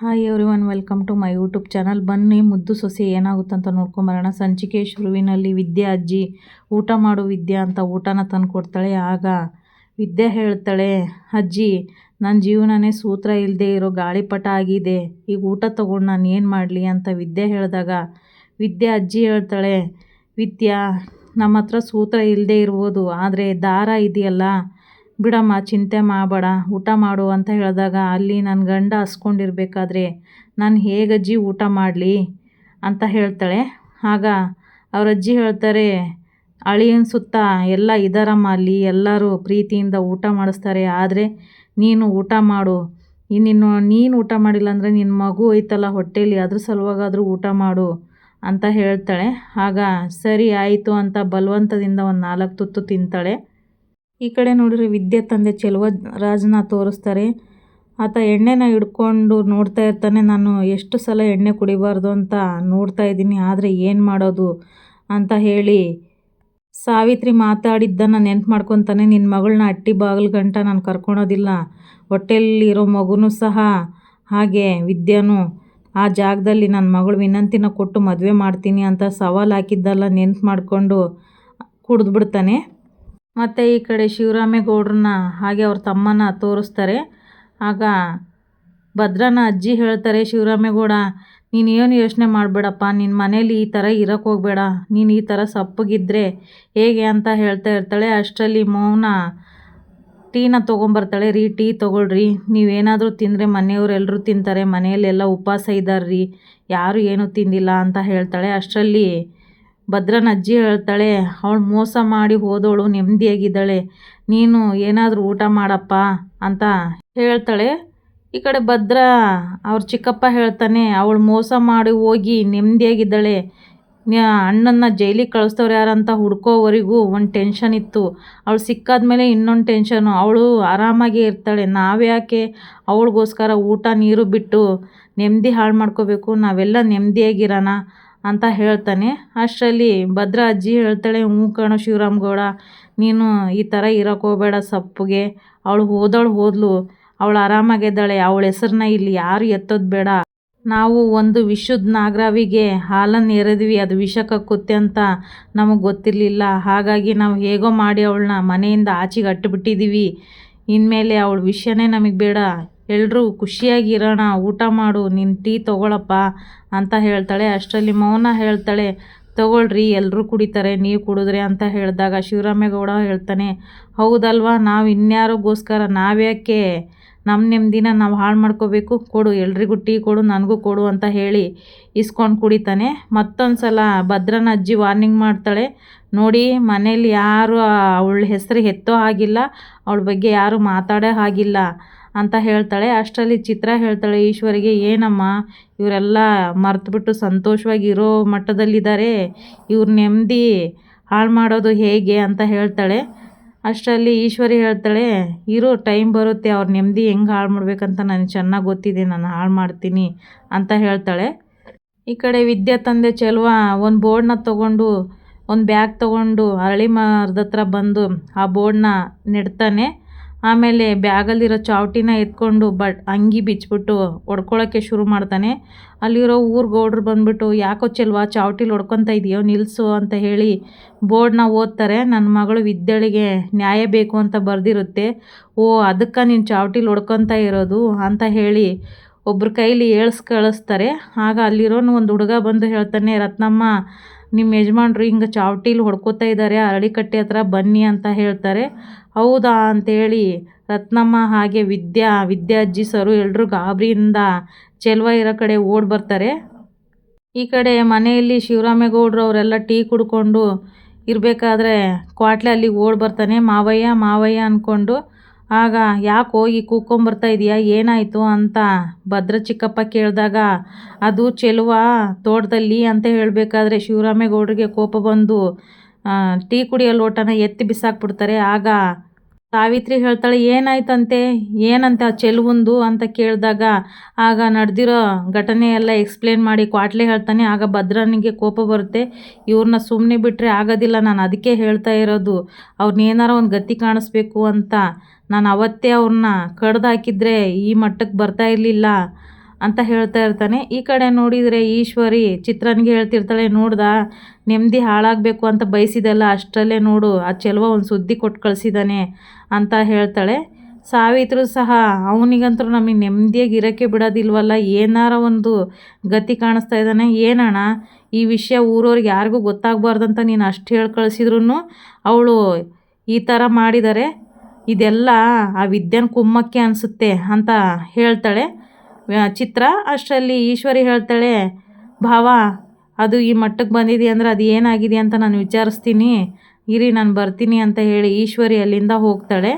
Hi everyone welcome to my YouTube channel ಬನ್ನಿ, ಮುದ್ದು ಸೊಸೆ ಏನಾಗುತ್ತಂತ ನೋಡ್ಕೊಂಬರೋಣ ಸಂಚಿಕೆ ಶುರುವಿನಲ್ಲಿ ವಿದ್ಯಾ ಅಜ್ಜಿ ಊಟ ಮಾಡು ವಿದ್ಯಾ ಅಂತ ಊಟನ ತಂದು ಕೊಡ್ತಾಳೆ. ಆಗ ವಿದ್ಯೆ ಹೇಳ್ತಾಳೆ, ಅಜ್ಜಿ ನನ್ನ ಜೀವನನೇ ಸೂತ್ರ ಇಲ್ಲದೆ ಇರೋ ಗಾಳಿಪಟ ಆಗಿದೆ. ಈಗ ಊಟ ತೊಗೊಂಡು ನಾನು ಏನು ಮಾಡಲಿ? ಅಂತ ವಿದ್ಯೆ ಹೇಳಿದಾಗ ವಿದ್ಯೆ ಅಜ್ಜಿ ಹೇಳ್ತಾಳೆ, ವಿದ್ಯಾ ನಮ್ಮ ಹತ್ರ ಸೂತ್ರ ಇಲ್ಲದೆ ಇರ್ಬೋದು. ಆದರೆ ದಾರ ಇದೆಯಲ್ಲ ಬಿಡಮ್ಮ, ಚಿಂತೆ ಮಾಡಬೇಡ, ಊಟ ಮಾಡು ಅಂತ ಹೇಳಿದಾಗ ಅಲ್ಲಿ ನನ್ನ ಗಂಡ ಹಸ್ಕೊಂಡಿರ್ಬೇಕಾದ್ರೆ ನಾನು ಹೇಗಜ್ಜಿ ಊಟ ಮಾಡಲಿ ಅಂತ ಹೇಳ್ತಾಳೆ. ಆಗ ಅವ್ರ ಅಜ್ಜಿ ಹೇಳ್ತಾರೆ, ಅಳಿಯನ ಸುತ್ತ ಎಲ್ಲ ಇದಾರಮ್ಮ ಅಲ್ಲಿ, ಎಲ್ಲರೂ ಪ್ರೀತಿಯಿಂದ ಊಟ ಮಾಡಿಸ್ತಾರೆ, ಆದರೆ ನೀನು ಊಟ ಮಾಡು. ಇನ್ನಿನ್ನು ನೀನು ಊಟ ಮಾಡಿಲ್ಲ ಅಂದರೆ ನಿನ್ನ ಮಗು ಐತಲ್ಲ ಹೊಟ್ಟೇಲಿ, ಅದ್ರ ಸಲುವಾಗಾದರೂ ಊಟ ಮಾಡು ಅಂತ ಹೇಳ್ತಾಳೆ. ಆಗ, ಸರಿ, ಆಯಿತು ಅಂತ ಬಲವಂತದಿಂದ ಒಂದು ನಾಲ್ಕು ತುತ್ತು ತಿಂತಾಳೆ. ಈ ಕಡೆ ನೋಡಿದ್ರೆ ವಿದ್ಯೆ ತಂದೆ ಚೆಲುವ ರಾಜನ ತೋರಿಸ್ತಾರೆ. ಆತ ಎಣ್ಣೆನ ಹಿಡ್ಕೊಂಡು ನೋಡ್ತಾ ಇರ್ತಾನೆ. ನಾನು ಎಷ್ಟು ಸಲ ಎಣ್ಣೆ ಕುಡಿಬಾರ್ದು ಅಂತ ನೋಡ್ತಾ ಇದ್ದೀನಿ. ಆದರೆ ಏನು ಮಾಡೋದು ಅಂತ ಹೇಳಿ ಸಾವಿತ್ರಿ ಮಾತಾಡಿದ್ದನ್ನು ನೆನ್ಪು ಮಾಡ್ಕೊತಾನೆ. ನಿನ್ನ ಮಗಳನ್ನ ಅಟ್ಟಿ ಬಾಗಿಲು ಗಂಟ ನಾನು ಕರ್ಕೊಳೋದಿಲ್ಲ. ಹೊಟ್ಟೆಲ್ಲಿರೋ ಮಗುನೂ ಸಹ ಹಾಗೆ ವಿದ್ಯಾನು ಆ ಜಾಗದಲ್ಲಿ ನನ್ನ ಮಗಳು ವಿನಂತಿನ ಕೊಟ್ಟು ಮದುವೆ ಮಾಡ್ತೀನಿ ಅಂತ ಸವಾಲು ಹಾಕಿದ್ದೆಲ್ಲ ನೆನ್ಪು ಮಾಡಿಕೊಂಡು ಕುಡಿದ್ಬಿಡ್ತಾನೆ. ಮತ್ತು ಈ ಕಡೆ ಶಿವರಾಮೇಗೌಡ್ರನ್ನ ಹಾಗೆ ಅವ್ರ ತಮ್ಮನ ತೋರಿಸ್ತಾರೆ. ಆಗ ಭದ್ರನ ಅಜ್ಜಿ ಹೇಳ್ತಾರೆ, ಶಿವರಾಮೇಗೌಡ, ನೀನು ಏನು ಯೋಚನೆ ಮಾಡಬೇಡಪ್ಪ? ನಿನ್ನ ಮನೇಲಿ ಈ ಥರ ಇರೋಕ್ಕೆ ಹೋಗಬೇಡ. ನೀನು ಈ ಥರ ಸಪ್ಪಗಿದ್ದರೆ ಹೇಗೆ ಅಂತ ಹೇಳ್ತಾ ಇರ್ತಾಳೆ ಅಷ್ಟರಲ್ಲಿ ಮೌನ ಟೀನ ತೊಗೊಂಬರ್ತಾಳೆ, ರೀ, ಟೀ ತೊಗೊಳ್ರಿ. ನೀವೇನಾದರೂ ತಿಂದರೆ ಮನೆಯವರೆಲ್ಲರೂ ತಿಂತಾರೆ. ಮನೆಯಲ್ಲೆಲ್ಲ ಉಪವಾಸ ಇದ್ದಾರೆ ರೀ ಯಾರು ಏನೂ ತಿಂದಿಲ್ಲ ಅಂತ ಹೇಳ್ತಾಳೆ. ಅಷ್ಟರಲ್ಲಿ ಭದ್ರನ ಅಜ್ಜಿ ಹೇಳ್ತಾಳೆ, ಅವಳು ಮೋಸ ಮಾಡಿ ಹೋದವಳು ನೆಮ್ಮದಿಯಾಗಿದ್ದಾಳೆ ನೀನು ಏನಾದರೂ ಊಟ ಮಾಡಪ್ಪ ಅಂತ ಹೇಳ್ತಾಳೆ. ಈ ಕಡೆ ಭದ್ರ ಅವ್ರ ಚಿಕ್ಕಪ್ಪ ಹೇಳ್ತಾನೆ, ಅವಳು ಮೋಸ ಮಾಡಿ ಹೋಗಿ ನೆಮ್ಮದಿಯಾಗಿದ್ದಾಳೆ ಅಣ್ಣನ ಜೈಲಿಗೆ ಕಳಿಸ್ತವ್ರು ಯಾರಂತ ಹುಡ್ಕೋವರೆಗೂ ಒಂದು ಟೆನ್ಷನ್ ಇತ್ತು. ಅವಳು ಸಿಕ್ಕಾದ್ಮೇಲೆ ಇನ್ನೊಂದು ಟೆನ್ಷನು. ಅವಳು ಆರಾಮಾಗಿ ಇರ್ತಾಳೆ. ನಾವ್ಯಾಕೆ ಅವಳಿಗೋಸ್ಕರ ಊಟ, ನೀರು ಬಿಟ್ಟು ನೆಮ್ಮದಿ ಹಾಳು ಮಾಡ್ಕೋಬೇಕು? ನಾವೆಲ್ಲ ನೆಮ್ಮದಿಯಾಗಿರೋಣ ಅಂತ ಹೇಳ್ತಾನೆ. ಅಷ್ಟರಲ್ಲಿ ಭದ್ರ ಅಜ್ಜಿ ಹೇಳ್ತಾಳೆ, ಹ್ಞೂ ಶಿವರಾಮ್ ಗೌಡ, ನೀನು ಈ ಥರ ಇರೋಕೆ ಹೋಗಬೇಡ ಸಪ್ಪಗೆ. ಅವಳು ಹೋದಳು ಹೋದ್ಲು. ಅವಳು ಆರಾಮಾಗಿದ್ದಾಳೆ. ಅವಳ ಹೆಸ್ರನ್ನ ಇಲ್ಲಿ ಯಾರು ಎತ್ತೋದು ಬೇಡ. ನಾವು ಒಂದು ವಿಷದ ನಾಗರಾವಿಗೆ ಹಾಲನ್ನು ಎರೆದ್ವಿ. ಅದು ವಿಷ ಕಕ್ಕುತ್ತೆ ಅಂತ ನಮಗೆ ಗೊತ್ತಿರಲಿಲ್ಲ. ಹಾಗಾಗಿ ನಾವು ಹೇಗೋ ಮಾಡಿ ಅವಳನ್ನ ಮನೆಯಿಂದ ಆಚೆಗೆ ಅಟ್ಟುಬಿಟ್ಟಿದ್ದೀವಿ ಇನ್ಮೇಲೆ ಅವಳ ವಿಷಯನೇ ನಮಗೆ ಬೇಡ. ಎಲ್ಲರೂ ಖುಷಿಯಾಗಿರೋಣ ಊಟ ಮಾಡು ನಿನ್ನ ಟೀ ತೊಗೊಳಪ್ಪ ಅಂತ ಹೇಳ್ತಾಳೆ. ಅಷ್ಟರಲ್ಲಿ ಮೌನ ಹೇಳ್ತಾಳೆ, ತಗೊಳ್ರಿ ಎಲ್ಲರೂ ಕುಡಿತಾರೆ, ನೀವು ಕುಡಿದ್ರೆ ಅಂತ ಹೇಳಿದಾಗ ಶಿವರಾಮೇಗೌಡ ಹೇಳ್ತಾನೆ, ಹೌದಲ್ವಾ, ನಾವು ಇನ್ಯಾರಿಗೋಸ್ಕರ, ನಾವ್ಯಾಕೆ? ನಮ್ಮ ನೆಮ್ಮದಿನ ನಾವು ಹಾಳು ಮಾಡ್ಕೋಬೇಕು, ಕೊಡು, ಎಲ್ರಿಗೂ ಟೀ ಕೊಡು, ನನಗೂ ಕೊಡು ಅಂತ ಹೇಳಿ ಇಸ್ಕೊಂಡು ಕುಡಿತಾನೆ. ಮತ್ತೊಂದು ಸಲ ಭದ್ರನ ಅಜ್ಜಿ ವಾರ್ನಿಂಗ್ ಮಾಡ್ತಾಳೆ, ನೋಡಿ, ಮನೇಲಿ ಯಾರು, ಅವಳ ಹೆಸರು ಎತ್ತೋ ಹಾಗಿಲ್ಲ, ಅವಳ ಬಗ್ಗೆ ಯಾರು ಮಾತಾಡೋ ಹಾಗಿಲ್ಲ. ಅಂತ ಹೇಳ್ತಾಳೆ. ಅಷ್ಟರಲ್ಲಿ ಚಿತ್ರ ಹೇಳ್ತಾಳೆ, ಈಶ್ವರಿಗೆ, ಏನಮ್ಮ? ಇವರೆಲ್ಲ ಮರೆತುಬಿಟ್ಟು ಸಂತೋಷವಾಗಿ ಇರೋ ಮಟ್ಟದಲ್ಲಿದ್ದಾರೆ. ಇವ್ರ ನೆಮ್ಮದಿ ಹಾಳು ಮಾಡೋದು ಹೇಗೆ? ಅಂತ ಹೇಳ್ತಾಳೆ. ಅಷ್ಟರಲ್ಲಿ ಈಶ್ವರಿ ಹೇಳ್ತಾಳೆ, ಇರೋ ಟೈಮ್ ಬರುತ್ತೆ, ಅವ್ರ ನೆಮ್ಮದಿ ಹೆಂಗೆ ಹಾಳು ಮಾಡ್ಬೇಕಂತ ನನಗೆ ಚೆನ್ನಾಗಿ ಗೊತ್ತಿದೆ, ನಾನು ಹಾಳು ಮಾಡ್ತೀನಿ ಅಂತ ಹೇಳ್ತಾಳೆ. ಈ ಕಡೆ ವಿದ್ಯಾ ತಂದೆ ಚೆಲುವ ಒಂದು ಬೋರ್ಡ್ನ ತೊಗೊಂಡು, ಒಂದು ಬ್ಯಾಗ್ ತೊಗೊಂಡು ಅರಳಿ ಮರದ ಹತ್ರ ಬಂದು ಆ ಬೋರ್ಡ್ನ ನೆಡ್ತಾನೆ. ಆಮೇಲೆ ಬ್ಯಾಗಲ್ಲಿರೋ ಚಾವಟಿನ ಎತ್ಕೊಂಡು ಬಟ್ ಅಂಗಿ ಬಿಚ್ಚಿಬಿಟ್ಟು ಹೊಡ್ಕೊಳ್ಳೋಕ್ಕೆ ಶುರು ಮಾಡ್ತಾನೆ. ಅಲ್ಲಿರೋ ಊರು ಗೌಡ್ರು ಬಂದ್ಬಿಟ್ಟು, ಯಾಕೋ ಚೆಲ್ವಾ, ಚಾವಟಿಲಿ ಹೊಡ್ಕೊತ ಇದೆಯೋ ನಿಲ್ಲಿಸು ಅಂತ ಹೇಳಿ ಬೋರ್ಡ್ನ ಓದ್ತಾರೆ. ನನ್ನ ಮಗಳು ವಿದ್ಯಳಿಗೆ ನ್ಯಾಯ ಬೇಕು ಅಂತ ಬರೆದಿರುತ್ತೆ. ಓ, ಅದಕ್ಕೆ ನೀನು ಚಾವಟಿಲಿ ಹೊಡ್ಕೊತ ಇರೋದು ಅಂತ ಹೇಳಿ ಒಬ್ರ ಕೈಲಿ ಏಳ್ಸ್ ಕಳಿಸ್ತಾರೆ. ಆಗ ಅಲ್ಲಿರೋನು ಒಂದು ಹುಡುಗ ಬಂದು ಹೇಳ್ತಾನೆ, ರತ್ನಮ್ಮ ನಿಮ್ಮ ಯಜಮಾನ್ರು ಹಿಂಗೆ ಚಾವಟಿಲಿ ಹೊಡ್ಕೋತಾ ಇದ್ದಾರೆ ಅರಳಿ ಕಟ್ಟೆ ಹತ್ರ ಬನ್ನಿ ಅಂತ ಹೇಳ್ತಾರೆ. ಹೌದಾ ಅಂಥೇಳಿ ರತ್ನಮ್ಮ ಹಾಗೆ ವಿದ್ಯಾ ವಿದ್ಯಾ ಅಜ್ಜಿ ಸರು ಎಲ್ಲರೂ ಗಾಬರಿಯಿಂದ ಚೆಲುವ ಇರೋ ಕಡೆ ಓಡಿ ಬರ್ತಾರೆ. ಈ ಕಡೆ ಮನೆಯಲ್ಲಿ ಶಿವರಾಮೇಗೌಡರು ಅವರೆಲ್ಲ ಟೀ ಕುಡ್ಕೊಂಡು ಇರಬೇಕಾದ್ರೆ ಕ್ವಾಟ್ಲೆ ಅಲ್ಲಿಗೆ ಓಡಿ ಬರ್ತಾನೆ, ಮಾವಯ್ಯ ಮಾವಯ್ಯ ಅಂದ್ಕೊಂಡು ಆಗ ಯಾಕೋ ಹೋಗಿ ಕೂಕ್ಕೊಂಬರ್ತಾ ಇದೆಯಾ? ಏನಾಯಿತು ಅಂತ ಭದ್ರ ಚಿಕ್ಕಪ್ಪ ಕೇಳಿದಾಗ, ಅದು ಚೆಲುವ ತೋಟದಲ್ಲಿ ಅಂತ ಹೇಳಬೇಕಾದ್ರೆ ಶಿವರಾಮೇಗೌಡರಿಗೆ ಕೋಪ ಬಂದು ಟೀ ಕುಡಿಯೋ ಲೋಟನ ಎತ್ತಿ ಬಿಸಾಕ್ಬಿಡ್ತಾರೆ. ಆಗ ಸಾವಿತ್ರಿ ಹೇಳ್ತಾಳೆ, ಏನಾಯ್ತಂತೆ? ಏನಂತೆ ಚೆಲುವಂದು? ಅಂತ ಕೇಳಿದಾಗ, ಆಗ ನಡೆದಿರೋ ಘಟನೆ ಎಲ್ಲ ಎಕ್ಸ್ಪ್ಲೇನ್ ಮಾಡಿ ಕ್ವಾಟ್ಲೆ ಹೇಳ್ತಾನೆ, ಆಗ ಭದ್ರನಿಗೆ ಕೋಪ ಬರುತ್ತೆ. ಇವ್ರನ್ನ ಸುಮ್ಮನೆ ಬಿಟ್ಟರೆ ಆಗೋದಿಲ್ಲ, ನಾನು ಅದಕ್ಕೆ ಹೇಳ್ತಾ ಇರೋದು. ಅವ್ರನ್ನ ಏನಾರ ಒಂದು ಗತಿ ಕಾಣಿಸ್ಬೇಕು ಅಂತ. ನಾನು ಅವತ್ತೇ ಅವ್ರನ್ನ ಕಡ್ದು ಹಾಕಿದ್ರೆ ಈ ಮಟ್ಟಕ್ಕೆ ಬರ್ತಾ ಇರಲಿಲ್ಲ. ಅಂತ ಹೇಳ್ತಾ ಇರ್ತಾನೆ. ಈ ಕಡೆ ನೋಡಿದರೆ ಈಶ್ವರಿ ಚಿತ್ರನಿಗೆ ಹೇಳ್ತಿರ್ತಾಳೆ, ನೋಡ್ದ ನೆಮ್ಮದಿ ಹಾಳಾಗಬೇಕು ಅಂತ ಬಯಸಿದಲ್ಲ ಅಷ್ಟರಲ್ಲೇ ನೋಡು, ಆ ಚೆಲುವ ಒಂದು ಸುದ್ದಿ ಕೊಟ್ಟು ಕಳಿಸಿದ್ದಾನೆ ಅಂತ ಹೇಳ್ತಾಳೆ. ಸಾವಿತ್ರು ಸಹ ಅವನಿಗಂತೂ ನಮಗೆ ನೆಮ್ಮದಿಯಾಗಿ ಇರೋಕ್ಕೆ ಬಿಡೋದಿಲ್ವಲ್ಲ, ಏನಾರ ಒಂದು ಗತಿ ಕಾಣಿಸ್ತಾ ಇದ್ದಾನೆ ಏನಣ್ಣ, ಈ ವಿಷಯ ಊರವ್ರಿಗೆ ಯಾರಿಗೂ ಗೊತ್ತಾಗಬಾರ್ದಂತ ನೀನು ಅಷ್ಟು ಹೇಳಿ ಕಳಿಸಿದ್ರು ಅವಳು ಈ ಥರ ಮಾಡಿದ್ದಾರೆ ಇದೆಲ್ಲ ಆ ವಿದ್ಯಾನ್ ಕುಮ್ಮಕ್ಕೆ ಅನಿಸುತ್ತೆ ಅಂತ ಹೇಳ್ತಾಳೆ. ಚಿತ್ರ? ಅಷ್ಟರಲ್ಲಿ ಈಶ್ವರಿ ಹೇಳ್ತಾಳೆ, ಭಾವ, ಅದು ಈ ಮಟ್ಟಕ್ಕೆ ಬಂದಿದೆ ಅಂದರೆ ಅದು ಏನಾಗಿದೆ ಅಂತ ನಾನು ವಿಚಾರಿಸ್ತೀನಿ. ಇರಿ, ನಾನು ಬರ್ತೀನಿ ಅಂತ ಹೇಳಿ ಈಶ್ವರಿ ಅಲ್ಲಿಂದ ಹೋಗ್ತಾಳೆ.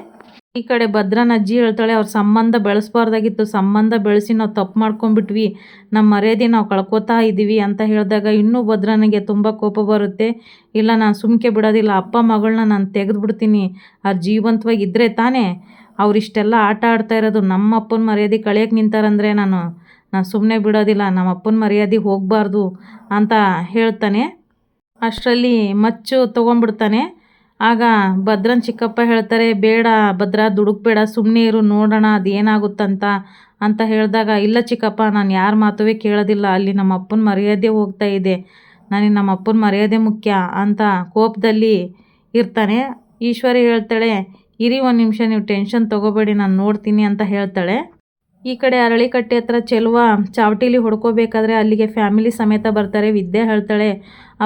ಈ ಕಡೆ ಭದ್ರನ ಅಜ್ಜಿ ಹೇಳ್ತಾಳೆ, ಅವ್ರ ಸಂಬಂಧ ಬೆಳೆಸ್ಬಾರ್ದಾಗಿತ್ತು. ಸಂಬಂಧ ಬೆಳೆಸಿ ನಾವು ತಪ್ಪು ಮಾಡ್ಕೊಂಡ್ಬಿಟ್ವಿ. ನಮ್ಮ ಮರ್ಯಾದೆ ನಾವು ಕಳ್ಕೊತಾ ಇದ್ದೀವಿ ಅಂತ ಹೇಳಿದಾಗ ಇನ್ನೂ ಭದ್ರನಿಗೆ ತುಂಬ ಕೋಪ ಬರುತ್ತೆ. ಇಲ್ಲ, ನಾನು ಸುಮ್ಕೆ ಬಿಡೋದಿಲ್ಲ. ಅಪ್ಪ ಮಗಳನ್ನ ನಾನು ತೆಗೆದುಬಿಡ್ತೀನಿ. ಅವ್ರು ಜೀವಂತವಾಗಿ ಇದ್ದರೆ ತಾನೇ ಅವರಿಷ್ಟೆಲ್ಲ ಆಟ ಆಡ್ತಾ ಇರೋದು ನಮ್ಮ ಅಪ್ಪನ ಮರ್ಯಾದೆ ಕಳಿಯೋಕೆ ನಿಂತಾರಂದರೆ ನಾನು ನಾನು ಸುಮ್ಮನೆ ಬಿಡೋದಿಲ್ಲ, ನಮ್ಮ ಅಪ್ಪನ ಮರ್ಯಾದೆ ಹೋಗಬಾರ್ದು ಅಂತ ಹೇಳ್ತಾನೆ. ಅಷ್ಟರಲ್ಲಿ ಮಚ್ಚು ತೊಗೊಂಡ್ಬಿಡ್ತಾನೆ. ಆಗ ಭದ್ರನ ಚಿಕ್ಕಪ್ಪ ಹೇಳ್ತಾರೆ, ಬೇಡ ಭದ್ರ, ದುಡುಕ್ಬೇಡ ಸುಮ್ಮನೆ ಇರು, ನೋಡೋಣ ಅದು ಏನಾಗುತ್ತಂತ ಅಂತ ಹೇಳಿದಾಗ, ಇಲ್ಲ ಚಿಕ್ಕಪ್ಪ, ನಾನು ಯಾರ ಮಾತುವೇ ಕೇಳೋದಿಲ್ಲ, ಅಲ್ಲಿ ನಮ್ಮ ಅಪ್ಪನ ಮರ್ಯಾದೆ ಹೋಗ್ತಾ ಇದೆ. ನನಗೆ ನಮ್ಮ ಅಪ್ಪನ ಮರ್ಯಾದೆ ಮುಖ್ಯ ಅಂತ ಕೋಪದಲ್ಲಿ ಇರ್ತಾನೆ. ಈಶ್ವರಿ ಹೇಳ್ತಾಳೆ ಇರಿ ಒಂದು ನಿಮಿಷ, ನೀವು ಟೆನ್ಷನ್ ತೊಗೋಬೇಡಿ, ನಾನು ನೋಡ್ತೀನಿ ಅಂತ ಹೇಳ್ತಾಳೆ. ಈ ಕಡೆ ಅರಳಿಕಟ್ಟೆ ಹತ್ರ ಚೆಲುವ ಚಾವಟಿಲಿ ಹೊಡ್ಕೋಬೇಕಾದ್ರೆ ಅಲ್ಲಿಗೆ ಫ್ಯಾಮಿಲಿ ಸಮೇತ ಬರ್ತಾರೆ, ವಿದ್ಯೆ ಹೇಳ್ತಾಳೆ.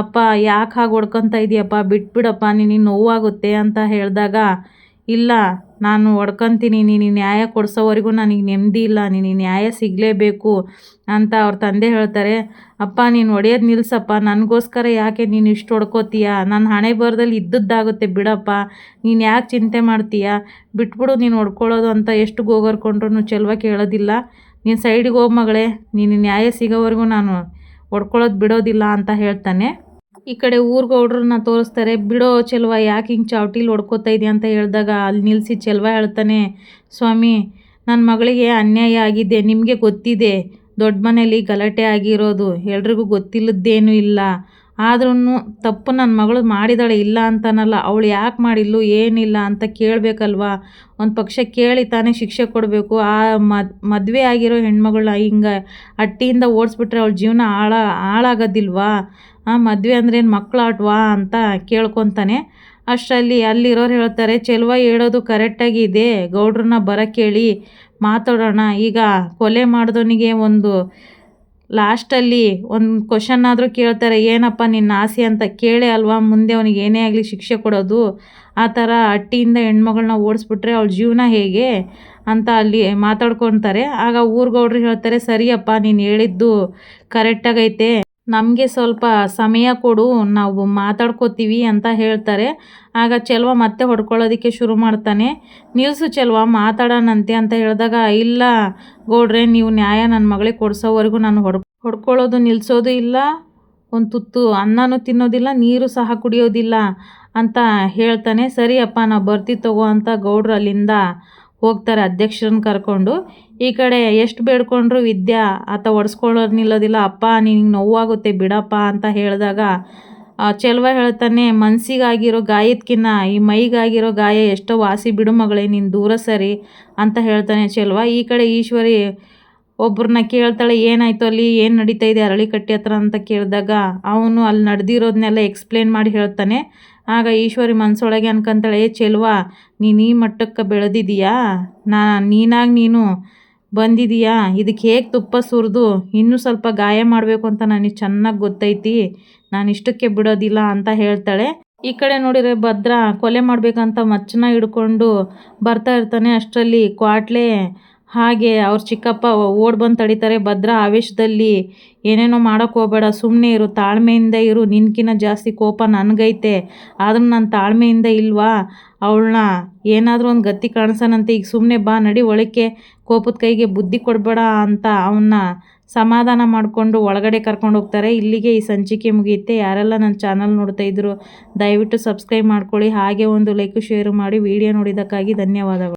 ಅಪ್ಪ, ಯಾಕೆ ಹಾಗೆ ಹೊಡ್ಕೊತ ಇದೆಯಪ್ಪ? ಬಿಟ್ಬಿಡಪ್ಪ, ನಿನಗೆ ನೋವಾಗುತ್ತೆ ಅಂತ ಹೇಳಿದಾಗ ಇಲ್ಲ, ನಾನು ಒಡ್ಕೊತೀನಿ ನೀನು ನ್ಯಾಯ ಕೊಡಿಸೋವರೆಗೂ ನನಗೆ ನೆಮ್ಮದಿ ಇಲ್ಲ ನಿನಗೆ ನ್ಯಾಯ ಸಿಗಲೇಬೇಕು ಅಂತ ಅವ್ರ ತಂದೆ ಹೇಳ್ತಾರೆ. ಅಪ್ಪ, ನೀನು ಹೊಡೆಯೋದು ನಿಲ್ಸಪ್ಪ, ನನಗೋಸ್ಕರ ಯಾಕೆ ನೀನು ಇಷ್ಟು ಹೊಡ್ಕೋತೀಯ? ನನ್ನ ಹಣೆ ಬರದಲ್ಲಿ ಇದ್ದದ್ದಾಗುತ್ತೆ, ಬಿಡಪ್ಪ. ನೀನು ಯಾಕೆ ಚಿಂತೆ ಮಾಡ್ತೀಯ? ಬಿಟ್ಬಿಡು, ನೀನು ಹೊಡ್ಕೊಳ್ಳೋದು ಅಂತ ಎಷ್ಟು ಗೋಗರ್ಕೊಂಡ್ರು ಚೆಲುವ ಕೇಳೋದಿಲ್ಲ. ನೀನು ಸೈಡಿಗೆ ಹೋಗಿ ಮಗಳೇ, ನೀನು ನ್ಯಾಯ ಸಿಗೋವರೆಗೂ ನಾನು ಹೊಡ್ಕೊಳ್ಳೋದು ಬಿಡೋದಿಲ್ಲ ಅಂತ ಹೇಳ್ತಾನೆ. ಈ ಕಡೆ ಊರ್ಗೌಡ್ರನ್ನ ತೋರಿಸ್ತಾರೆ, ಬಿಡೋ ಚೆಲ್ವ, ಯಾಕೆ ಹಿಂಗೆ ಚಾವಟಿಲಿ ಹೊಡ್ಕೋತಾ ಇದೆಯಾ? ಅಂತ ಹೇಳಿದಾಗ ಅಲ್ಲಿ ನಿಲ್ಲಿಸಿ ಚೆಲ್ವ ಹೇಳ್ತಾನೆ, ಸ್ವಾಮಿ ನನ್ನ ಮಗಳಿಗೆ ಅನ್ಯಾಯ ಆಗಿದೆ, ನಿಮಗೆ ಗೊತ್ತಿದೆ, ದೊಡ್ಡ ಮನೇಲಿ ಗಲಾಟೆ ಆಗಿರೋದು, ಎಲ್ರಿಗೂ ಗೊತ್ತಿಲ್ಲದ್ದೇನೂ ಇಲ್ಲ. ಆದ್ರೂ ತಪ್ಪು ನನ್ನ ಮಗಳು ಮಾಡಿದಾಳೆ ಇಲ್ಲ ಅಂತನಲ್ಲ, ಅವಳು ಯಾಕೆ ಮಾಡಿಲ್ಲು, ಏನಿಲ್ಲ ಅಂತ ಕೇಳಬೇಕಲ್ವಾ? ಒಂದು ಪಕ್ಷ ಕೇಳಿ ತಾನೇ ಶಿಕ್ಷೆ ಕೊಡಬೇಕು. ಆ ಮದುವೆ ಆಗಿರೋ ಹೆಣ್ಮಗಳನ್ನ ಹಿಂಗೆ ಅಟ್ಟಿಯಿಂದ ಓಡಿಸ್ಬಿಟ್ರೆ ಅವಳ ಜೀವನ ಹಾಳ, ಹಾಳಾಗೋದಿಲ್ವಾ? ಮದುವೆ ಅಂದ್ರೇನು ಮಕ್ಳು ಆಟವಾ ಅಂತ ಕೇಳ್ಕೊತಾನೆ. ಅಷ್ಟರಲ್ಲಿ ಅಲ್ಲಿರೋರು ಹೇಳ್ತಾರೆ, ಚೆಲುವ ಹೇಳೋದು ಕರೆಕ್ಟಾಗಿ ಇದೆ, ಗೌಡ್ರನ್ನ ಬರ ಕೇಳಿ ಮಾತಾಡೋಣ. ಈಗ ಕೊಲೆ ಮಾಡಿದವನಿಗೆ ಒಂದು ಲಾಸ್ಟಲ್ಲಿ ಒಂದು ಕ್ವಶನ್ ಆದರೂ ಕೇಳ್ತಾರೆ, ಏನಪ್ಪ ನಿನ್ನ ಆಸೆ ಅಂತ ಕೇಳಿ ಅಲ್ವಾ? ಮುಂದೆ ಅವನಿಗೆ ಏನೇ ಆಗಲಿ ಶಿಕ್ಷೆ ಕೊಡೋದು. ಆ ಥರ ಹಟ್ಟಿಯಿಂದ ಹೆಣ್ಮಗಳನ್ನ ಓಡಿಸ್ಬಿಟ್ರೆ ಅವಳ ಜೀವನ ಹೇಗೆ? ಅಂತ ಅಲ್ಲಿ ಮಾತಾಡ್ಕೊತಾರೆ. ಆಗ ಊರ್ಗೌಡ್ರು ಹೇಳ್ತಾರೆ, ಸರಿಯಪ್ಪ, ನೀನು ಹೇಳಿದ್ದು ಕರೆಕ್ಟಾಗೈತೆ ನಮಗೆ ಸ್ವಲ್ಪ ಸಮಯ ಕೊಡು, ನಾವು ಮಾತಾಡ್ಕೋತೀವಿ ಅಂತ ಹೇಳ್ತಾರೆ. ಆಗ ಚೆಲುವ ಮತ್ತೆ ಹೊಡ್ಕೊಳ್ಳೋದಕ್ಕೆ ಶುರು ಮಾಡ್ತಾನೆ. ನಿಲ್ಲಿಸು ಚೆಲುವ ಮಾತಾಡೋಣಂತೆ ಅಂತ ಹೇಳಿದಾಗ, ಇಲ್ಲ ಗೌಡ್ರೆ, ನೀವು ನ್ಯಾಯ ನನ್ನ ಮಗಳಿಗೆ ಕೊಡಿಸೋವರೆಗೂ ನಾನು ಹೊಡ್ ಹೊಡ್ಕೊಳ್ಳೋದು ನಿಲ್ಲಿಸೋದು ಇಲ್ಲ. ಒಂದು ತುತ್ತು ಅನ್ನನೂ ತಿನ್ನೋದಿಲ್ಲ, ನೀರು ಸಹ ಕುಡಿಯೋದಿಲ್ಲ ಅಂತ ಹೇಳ್ತಾನೆ. ಸರಿಯಪ್ಪ ನಾವು ಬರ್ತೀವಿ ತಗೋ ಅಂತ ಗೌಡ್ರು ಅಲ್ಲಿಂದ ಹೋಗ್ತಾರೆ ಅಧ್ಯಕ್ಷರನ್ನ ಕರ್ಕೊಂಡು, ಈ ಕಡೆ ಎಷ್ಟು ಬೇಡ್ಕೊಂಡ್ರು ವಿದ್ಯಾ, ಆತ ಒಡಿಸ್ಕೊಳ್ಳೋರು ನಿಲ್ಲೋದಿಲ್ಲ, ಅಪ್ಪ ನಿನಗೆ ನೋವಾಗುತ್ತೆ, ಬಿಡಪ್ಪ ಅಂತ ಹೇಳಿದಾಗ ಚೆಲುವ ಹೇಳ್ತಾನೆ ಮನಸ್ಸಿಗಾಗಿರೋ ಗಾಯದಕ್ಕಿನ್ನ ಈ ಮೈಗಾಗಿರೋ ಗಾಯ ಎಷ್ಟೋ ವಾಸಿ ಬಿಡು ಮಗಳೇ, ನೀನು ದೂರ ಸರಿ ಅಂತ ಹೇಳ್ತಾನೆ ಚೆಲುವ. ಈ ಕಡೆ ಈಶ್ವರಿ ಒಬ್ಬರನ್ನ ಕೇಳ್ತಾಳೆ, ಏನಾಯ್ತು ಅಲ್ಲಿ, ಏನು ನಡೀತಾ ಇದೆ ಅರಳಿಕಟ್ಟೆ ಹತ್ರ? ಅಂತ ಕೇಳಿದಾಗ, ಅವನು ಅಲ್ಲಿ ನಡೆದಿರೋದನ್ನೆಲ್ಲ ಎಕ್ಸ್ಪ್ಲೇನ್ ಮಾಡಿ ಹೇಳ್ತಾನೆ. ಆಗ ಈಶ್ವರಿ ಮನಸ್ಸೊಳಗೆ ಅನ್ಕೊಂತಾಳೆ, ಏ ಚೆಲ್ವಾ, ನೀನು ಈ ಮಟ್ಟಕ್ಕೆ ಬೆಳೆದಿದೀಯಾ? ನಾ, ನೀನಾಗಿ ನೀನು ಬಂದಿದೀಯಾ? ಇದಕ್ಕೆ ಹೇಗೆ ತುಪ್ಪ ಸುರಿದು? ಇನ್ನೂ ಸ್ವಲ್ಪ ಗಾಯ ಮಾಡಬೇಕು ಅಂತ ನನಗೆ ಚೆನ್ನಾಗಿ ಗೊತ್ತೈತಿ. ನಾನು ಇಷ್ಟಕ್ಕೆ ಬಿಡೋದಿಲ್ಲ ಅಂತ ಹೇಳ್ತಾಳೆ. ಈ ಕಡೆ ನೋಡಿದರೆ ಭದ್ರ ಕೊಲೆ ಮಾಡಬೇಕಂತ ಮಚ್ಚನ ಹಿಡ್ಕೊಂಡು ಬರ್ತಾ ಇರ್ತಾನೆ ಅಷ್ಟರಲ್ಲಿ. ಕ್ವಾಟ್ಲೆ ಹಾಗೆ ಅವ್ರ ಚಿಕ್ಕಪ್ಪ ಓಡ್ ಬಂದು ತಡೀತಾರೆ. ಭದ್ರ ಆವೇಶದಲ್ಲಿ ಏನೇನೋ ಮಾಡೋಕ್ಕೆ ಹೋಗಬೇಡ. ಸುಮ್ಮನೆ ಇರು. ತಾಳ್ಮೆಯಿಂದ ಇರು. ನಿನ್ಕಿನ್ನ ಜಾಸ್ತಿ ಕೋಪ ನನಗೈತೆ. ಆದರೂ ನಾನು ತಾಳ್ಮೆಯಿಂದ ಇಲ್ವಾ? ಅವಳನ್ನ ಏನಾದರೂ ಒಂದು ಗತಿ ಕಾಣಿಸೋಣಂತೆ ಈಗ ಸುಮ್ಮನೆ ಬಾ, ನಡಿ ಒಳಕ್ಕೆ. ಕೋಪದ ಕೈಗೆ ಬುದ್ಧಿ ಕೊಡಬೇಡ ಅಂತ ಅವನ್ನ ಸಮಾಧಾನ ಮಾಡಿಕೊಂಡು ಒಳಗಡೆ ಕರ್ಕೊಂಡು ಹೋಗ್ತಾರೆ. ಇಲ್ಲಿಗೆ ಈ ಸಂಚಿಕೆ ಮುಗಿಯುತ್ತೆ. ಯಾರೆಲ್ಲ ನನ್ನ ಚಾನಲ್ ನೋಡ್ತಾ ಇದ್ರು, ದಯವಿಟ್ಟು ಸಬ್ಸ್ಕ್ರೈಬ್ ಮಾಡ್ಕೊಳ್ಳಿ. ಹಾಗೆ ಒಂದು ಲೈಕ್, ಶೇರು ಮಾಡಿ. ವಿಡಿಯೋ ನೋಡಿದ್ದಕ್ಕಾಗಿ ಧನ್ಯವಾದಗಳು.